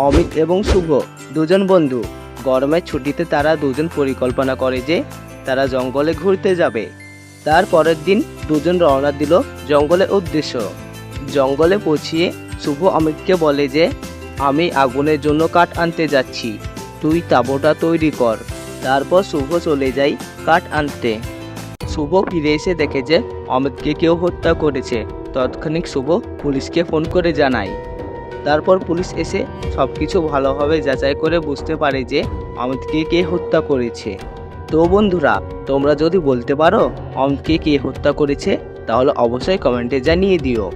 অমিত এবং শুভ, দুজন বন্ধু। গরমের ছুটিতে তারা দুজন পরিকল্পনা করে যে, তারা জঙ্গলে ঘুরতে যাবে। তার পরের দিন দুজন রওনা দিল জঙ্গলের উদ্দেশ্য। জঙ্গলে পৌঁছিয়ে শুভ অমিতকে বলে যে, আমি আগুনের জন্য কাঠ আনতে যাচ্ছি। তুই তাঁবুটা তৈরি কর। তারপর শুভ চলে যাই কাঠ আনতে। শুভ ফিরে এসে দেখে যে, অমিতকে কেউ হত্যা করেছে। তৎক্ষণিক শুভ পুলিশকে ফোন করে জানায়। তারপর পুলিশ এসে সব কিছু ভালোভাবে যাচাই করে বুঝতে পারে যে অমিতকে কে হত্যা করেছে। তো বন্ধুরা, তোমরা যদি বলতে পারো অমিতকে কে হত্যা করেছে, তাহলে অবশ্যই কমেন্টে জানিয়ে দিও।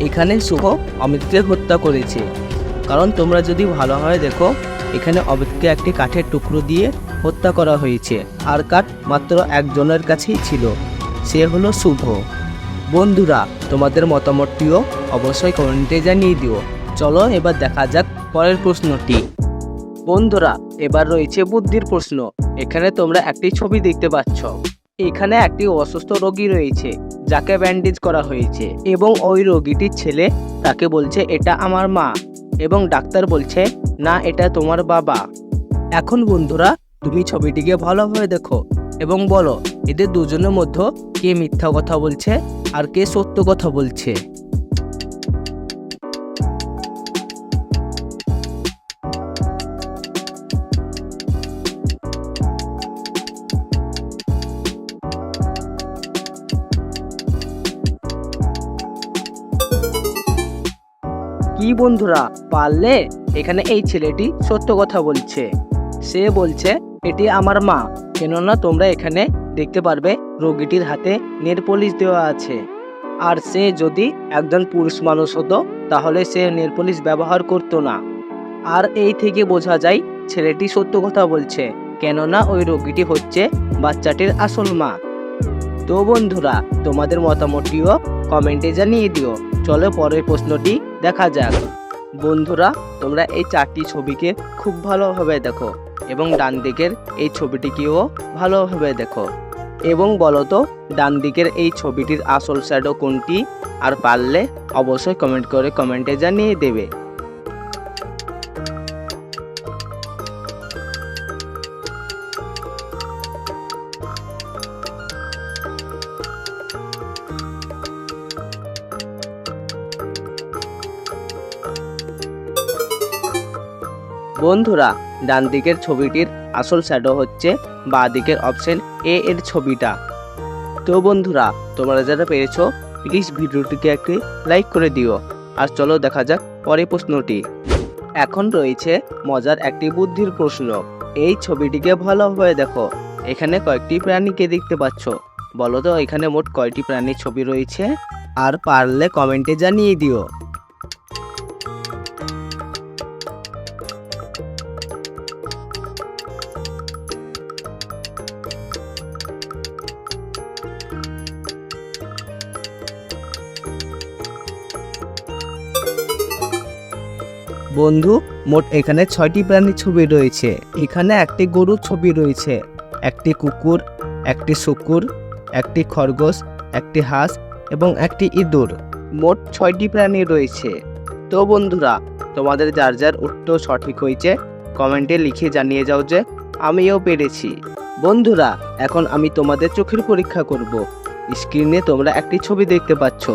এখানে শুভ অমিতকে হত্যা করেছে। কারণ তোমরা যদি ভালোভাবে দেখো, এখানে অমিতকে একটি কাঠের টুকরো দিয়ে হত্যা করা হয়েছে। আর কাঠ মাত্র একজনের কাছেই ছিল। সে হলো শুভ। বন্ধুরা, তোমাদের মতামতটিও অবশ্যই কমেন্টে জানিয়ে দিও। চলো এবার দেখা যাক পরের প্রশ্নটি। বন্ধুরা, এবার রয়েছে বুদ্ধির প্রশ্ন। এখানে তোমরা একটি ছবি দেখতে পাচ্ছ। এখানে একটি অসুস্থ রোগী রয়েছে, যাকে ব্যান্ডেজ করা হয়েছে এবং ওই রোগীটির ছেলে তাকে বলছে, এটা আমার মা। এবং ডাক্তার বলছে, না, এটা তোমার বাবা। এখন বন্ধুরা, তুমি ছবিটিকে ভালোভাবে দেখো এবং বলো, এদের দুজনের মধ্যে কে মিথ্যা কথা বলছে আর কে সত্য কথা বলছে। কি বন্ধুরা? পারলে এখানে এই ছেলেটি সত্য কথা বলছে। সে বলছে, এটি আমার মা। কেননা তোমরা এখানে দেখতে পারবে রোগীটির হাতে নেল পলিশ দেওয়া আছে। আর সে যদি একজন পুরুষ মানুষ হতো, তাহলে সে নেল পলিশ ব্যবহার করতো না। আর এই থেকে বোঝা যায়, ছেলেটি সত্য কথা বলছে, কেননা ওই রোগীটি হচ্ছে বাচ্চাটির আসল মা। তো বন্ধুরা, তোমাদের মতামতটিও কমেন্টে জানিয়ে দিও। চলো পরের প্রশ্নটি দেখা যাক। বন্ধুরা, তোমরা এই চারটি ছবিকে খুব ভালোভাবে দেখো এবং ডান দিকের এই ছবিটিকেও ভালোভাবে দেখো। এবং বলতো, ডান দিকের এই ছবিটির আসল শ্যাডো কোনটি? আর পারলে অবশ্যই কমেন্ট করে কমেন্টে জানিয়ে দেবে। বন্ধুরা, ডান দিকের ছবিটির আসল শ্যাডো হচ্ছে বাঁ দিকের অপশন এ এর ছবিটা। তো বন্ধুরা, তোমরা যারা পেরেছ প্লিজ ভিডিওটিকে একটি লাইক করে দিও। আর চলো দেখা যাক পরে প্রশ্নটি। এখন রয়েছে মজার একটি বুদ্ধির প্রশ্ন। এই ছবিটিকে ভালোভাবে দেখো। এখানে কয়েকটি প্রাণীকে দেখতে পাচ্ছ। বলো তো, এখানে মোট কয়টি প্রাণীর ছবি রয়েছে? আর পারলে কমেন্টে জানিয়ে দিও। বন্ধু, মোট এখানে ছয়টি প্রাণীর ছবি রয়েছে। এখানে একটি গরুর ছবি রয়েছে। একটি কুকুর, একটি শুকুর, একটি খরগোশ, একটি হাঁস এবং একটি ইঁদুর। মোট ছয়টি প্রাণী রয়েছে। তো বন্ধুরা, তোমাদের যার যার উত্তর সঠিক হয়েছে, কমেন্টে লিখে জানিয়ে যাও যে আমিও পেরেছি। বন্ধুরা, এখন আমি তোমাদের চোখের পরীক্ষা করব। স্ক্রিনে তোমরা একটি ছবি দেখতে পাচ্ছ।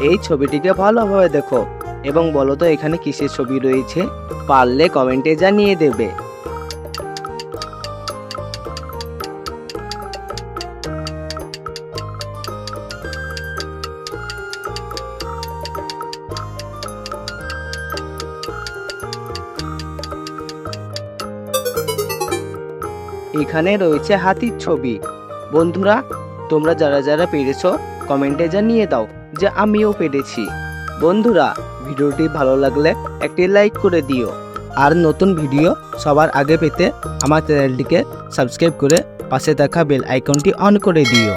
এই ছবিটিকে ভালোভাবে দেখো। এবং বলো তো এখানে কিসের ছবি রয়েছে? পারলে কমেন্টে জানিয়ে দেবে। এখানে রয়েছে হাতির ছবি। বন্ধুরা, তোমরা যারা যারা পেরেছ, কমেন্টে জানিয়ে দাও যে আমিও পেরেছি। বন্ধুরা, ভিডিওটি ভালো লাগলে একটি লাইক করে দিও। আর নতুন ভিডিও সবার আগে পেতে আমার চ্যানেলটিকে সাবস্ক্রাইব করে পাশে থাকা বেল আইকনটি অন করে দিও।